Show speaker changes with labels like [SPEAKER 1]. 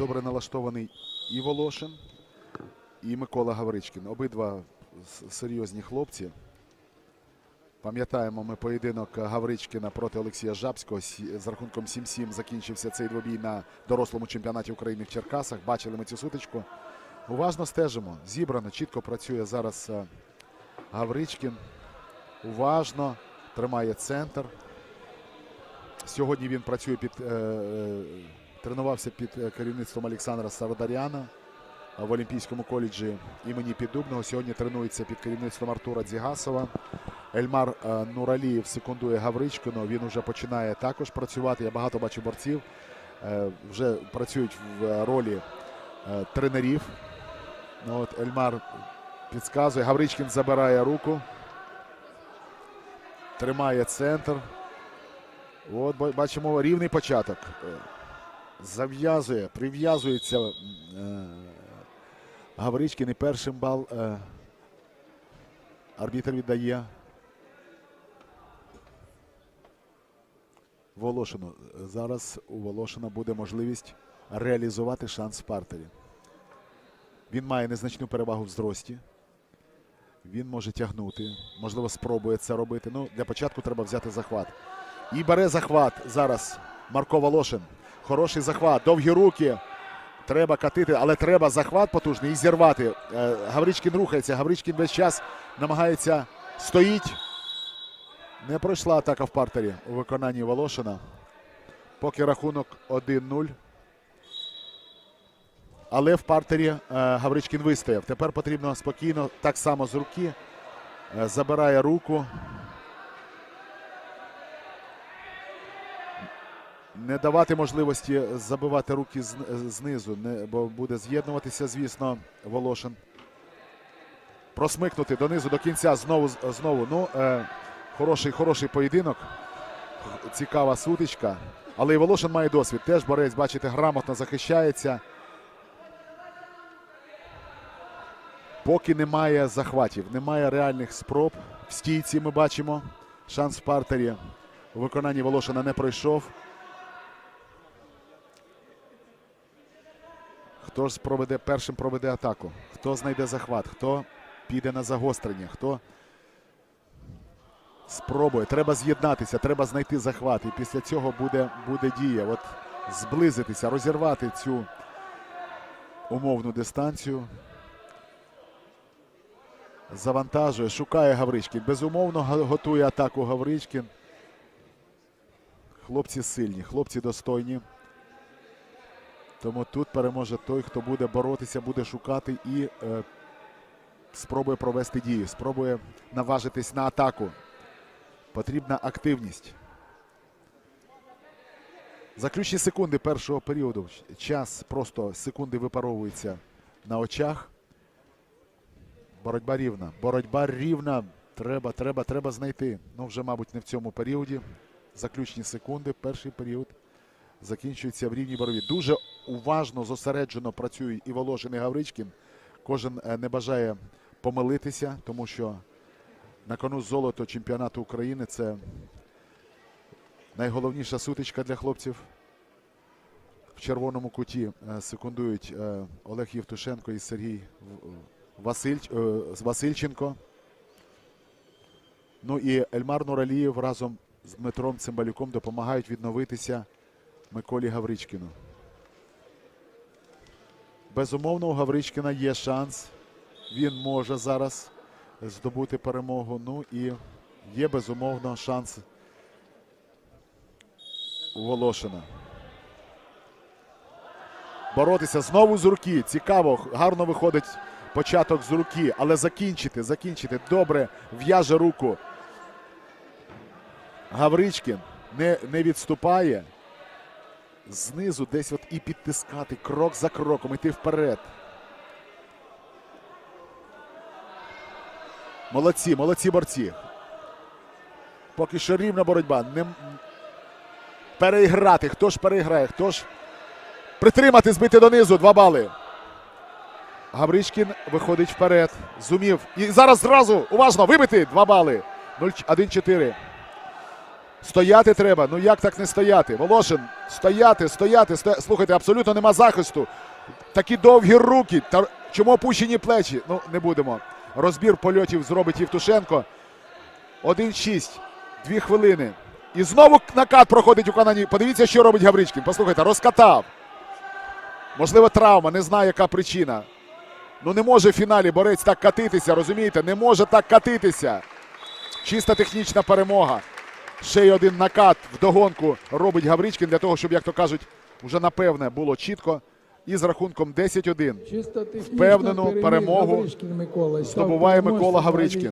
[SPEAKER 1] добре налаштований і Волошин, і Микола Гавричкін. Обидва серйозні хлопці. Пам'ятаємо ми поєдинок Гавричкина проти Олексія Жабського. З рахунком 7-7 закінчився цей двобій на дорослому чемпіонаті України в Черкасах. Бачили ми цю сутичку. Уважно стежимо. Зібрано, чітко працює зараз е, Гавричкін. Уважно тримає центр. Сьогодні він працює під е, е, тренувався під е, керівництвом Олександра Сардаряна в Олімпійському коледжі імені Піддубного. Сьогодні тренується під керівництвом Артура Дзігасова. Ельмар е, Нуралієв секундує Гавричкину. Він вже починає також працювати. Я багато бачу борців. е, Вже працюють в ролі тренерів. Ну, от Ельмар підказує. Гавричкін забирає руку. Тримає центр. От бачимо рівний початок. Зав'язує, прив'язується е, першим бал е, арбітр віддає Волошину. Зараз у Волошина буде можливість реалізувати шанс в партері. Він має незначну перевагу в зрості. Він може тягнути, можливо, спробує це робити. Ну, для початку треба взяти захват. І бере захват зараз Марко Волошин. Хороший захват, довгі руки. Треба катити, але треба захват потужний і зірвати. Е, Гавричкін рухається. Гавричкін весь час намагається стоїть. Не пройшла атака в партері у виконанні Волошина. Поки рахунок 1-0. Але в партері е, Гавричкін вистояв. Тепер потрібно спокійно, так само з руки. Е, забирає руку. Не давати можливості забивати руки знизу, бо буде з'єднуватися, звісно, Волошин. Просмикнути донизу до кінця знову знову. Ну, е, хороший, хороший поєдинок. Цікава сутичка. Але і Волошин має досвід. Теж борець, бачите, грамотно захищається. Поки немає захватів, немає реальних спроб. В стійці ми бачимо. Шанс в партері у виконанні Волошина не пройшов. Хто ж проведе першим проведе атаку? Хто знайде захват? Хто піде на загострення? Хто спробує? Треба з'єднатися, треба знайти захват. І після цього буде, буде дія. От зблизитися, розірвати цю умовну дистанцію. Завантажує, шукає Гавричкін. Безумовно, готує атаку Гавричкін. Хлопці сильні, хлопці достойні. Тому тут переможе той, хто буде боротися, буде шукати і е, спробує провести дію, спробує наважитись на атаку. Потрібна активність. Заключні секунди першого періоду. Час просто секунди випаровується на очах. Боротьба рівна. Боротьба рівна. Треба, треба, треба знайти. Ну, вже, мабуть, не в цьому періоді. Заключні секунди. Перший період закінчується в рівній боротьбі. Дуже уважно, зосереджено працюють і Волошин, і Гавричкін. Кожен е, не бажає помилитися, тому що на кону золото чемпіонату України це найголовніша сутичка для хлопців. В червоному куті е, секундують е, Олег Євтушенко і Сергій Василь, Васильченко. Ну і Ельмар Нуралієв разом з Дмитром Цимбалюком допомагають відновитися Миколі Гавричкіну. Безумовно, у Гавричкіна є шанс. Він може зараз здобути перемогу. Ну і є безумовно шанс у Волошина. Боротися знову з руки. Цікаво, гарно виходить початок з руки, але закінчити, закінчити. Добре в'яже руку. Гавричкін не, не відступає. Знизу десь от і підтискати крок за кроком, йти вперед. Молодці, молодці борці. Поки що рівна боротьба. Не... Переіграти. Хто ж переіграє? Хто ж притримати, збити донизу. Два бали. Гавричкін виходить вперед. Зумів. І зараз зразу уважно вибити. Два бали. 0 1-4. Стояти треба. Ну як так не стояти? Волошин, стояти, стояти, стояти. Слухайте, абсолютно нема захисту. Такі довгі руки. Та чому опущені плечі? Ну, не будемо. Розбір польотів зробить Євтушенко. 1-6. Дві хвилини. І знову накат проходить у Канані. Подивіться, що робить Гавричкін. Послухайте, розкатав. Можливо, травма, не знаю, яка причина. Ну не може в фіналі борець так катитися, розумієте? Не може так катитися. Чиста технічна перемога. Ще й один накат вдогонку робить Гавричкін для того, щоб, як то кажуть, вже напевне було чітко. І з рахунком 10-1
[SPEAKER 2] Чисто
[SPEAKER 1] Впевнену перемогу здобуває Микола
[SPEAKER 2] в
[SPEAKER 1] Гавричкін.